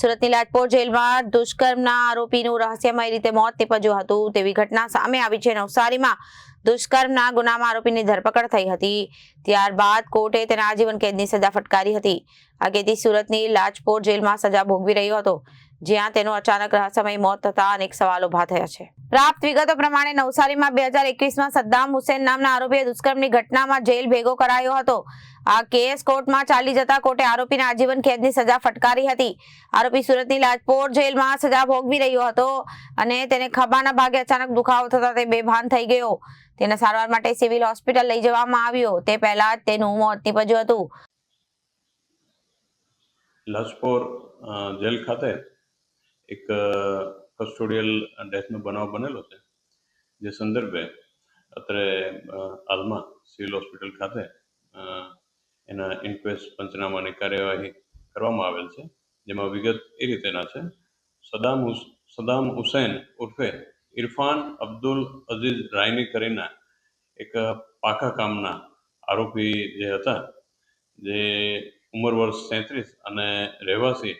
સુરતની લાજપોર જેલમાં દુષ્કર્મના આરોપીનું રહસ્યમય રીતે મોત નીપજ્યું હતું તેવી ઘટના સામે આવી છે. નવસારીમાં દુષ્કર્મના ગુનામાં આરોપીની ધરપકડ થઈ હતી. ત્યારબાદ કોર્ટે તેને આજીવન કેદની સજા ફટકારી હતી. આ કેદી સુરતની લાજપોર જેલમાં સજા ભોગવી રહ્યો હતો. જ્યાં તેનું અચાનક રહસ્યમય મોત થતા અનેક સવાલો ઊભા થયા છે. પ્રાપ્ત વિગતો પ્રમાણે નવસારીમાં બે હજાર એકવીસમાં સદ્દામ હુસેન નામના આરોપીએ દુષ્કર્મની ઘટનામાં જેલ ભેગો કરાયો હતો. આ કેસ કોર્ટમાં ચાલી જતા કોર્ટે આરોપીને આજીવન કેદની સજા ફટકારી હતી. આરોપી સુરતની લાજપોર જેલમાં સજા ભોગવી રહ્યો હતો અને તેને ખભાના ભાગે અચાનક દુખાવો થતા તે બેભાન થઈ ગયો. તેને સારવાર માટે સિવિલ હોસ્પિટલ લઈ જવામાં આવ્યો. તે પહેલા જ તેનું મોત નીપજ્યું હતું. લાજપોર જેલ ખાતે એક કસ્ટોડિયલ ડેથનો બનાવ બનેલો છે, જે સંદર્ભે અત્રે હાલમાં સિવિલ હોસ્પિટલ ખાતે એના ઇન્ક્વેસ્ટ પંચનામાની કાર્યવાહી કરવામાં આવેલ છે, જેમાં વિગત એ રીતેના છે. સદામ સદામ હુસૈન ઉર્ફે ઇરફાન અબ્દુલ અઝીઝ રાયની કરીને એક પાકા કામના આરોપી જે હતા, જે ઉંમર વર્ષ તેત્રીસ અને રહેવાસી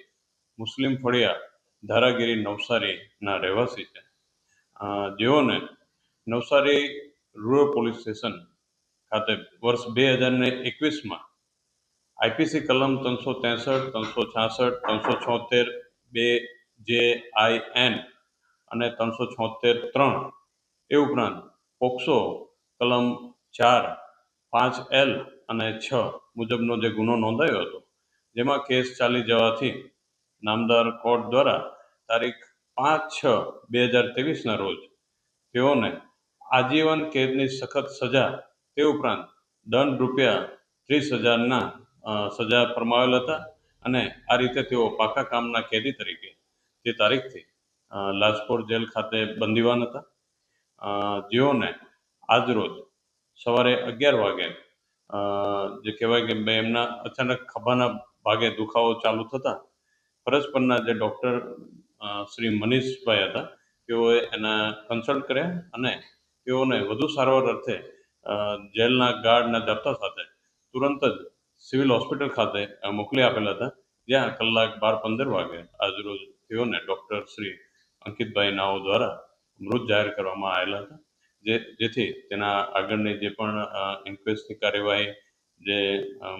મુસ્લિમ ફળિયા ધારાગીરી નવસારીના રહેવાસી છે. જેઓને નવસારી રૂરલ પોલીસ સ્ટેશન ખાતે વર્ષ બે હજારને એકવીસમાં આઈપીસી કલમ ત્રણસો ત્રેસઠ, ત્રણસો છાસઠ, ત્રણસો છોતેર, બે જે આઈ એન અને ત્રણસો છોતેર ત્રણ એ ઉપરાંત પોક્સો કલમ ચાર, પાંચ એલ અને છ મુજબનો જે ગુનો નોંધાયો હતો, જેમાં કેસ ચાલી જવાથી નામદાર કોર્ટ દ્વારા તારીખ પાંચ છ બે હજાર ત્રેવીસના રોજ તેઓને આજીવન કેદની સખત સજા તે ઉપરાંત દંડ રૂપિયા ત્રીસ હજારના સજા ફરમાવેલ હતા અને આ રીતે તેઓ પાકા કામના કેદી તરીકે તે તારીખથી લાજપોર જેલ ખાતે બંદીવાન હતા. જેઓને આજરોજ સવારે અગિયાર વાગે જે કહેવાય કે એમના અચાનક ખભાના ભાગે દુખાવો ચાલુ થતા ફરજ જે ડૉક્ટર શ્રી મનીષભાઈ હતા. તેઓએ એના કન્સલ્ટ કર્યા અને તેઓને વધુ સારવાર અર્થે જેલના ગાર્ડના દફતર સાથે તુરંત જ સિવિલ હોસ્પિટલ ખાતે મોકલી આપેલા હતા. જ્યાં કલાક બાર પંદર વાગે આજરોજ તેઓને ડૉક્ટર શ્રી અંકિતભાઈ નાઓ દ્વારા મૃત જાહેર કરવામાં આવેલા હતા. જે, જેથી તેના આગળની જે પણ ઇન્ક્વેસ્ટની કાર્યવાહી જે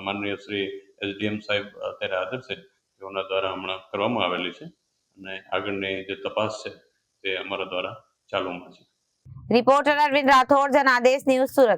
માનનીય શ્રી એસડીએમ સાહેબ અત્યારે હાજર છે, તેઓના દ્વારા હમણાં કરવામાં આવેલી છે. અને આગળની જે તપાસ છે તે અમારા દ્વારા ચાલુમાં છે. Reporter Arvind Rathod, Janadesh news Surat.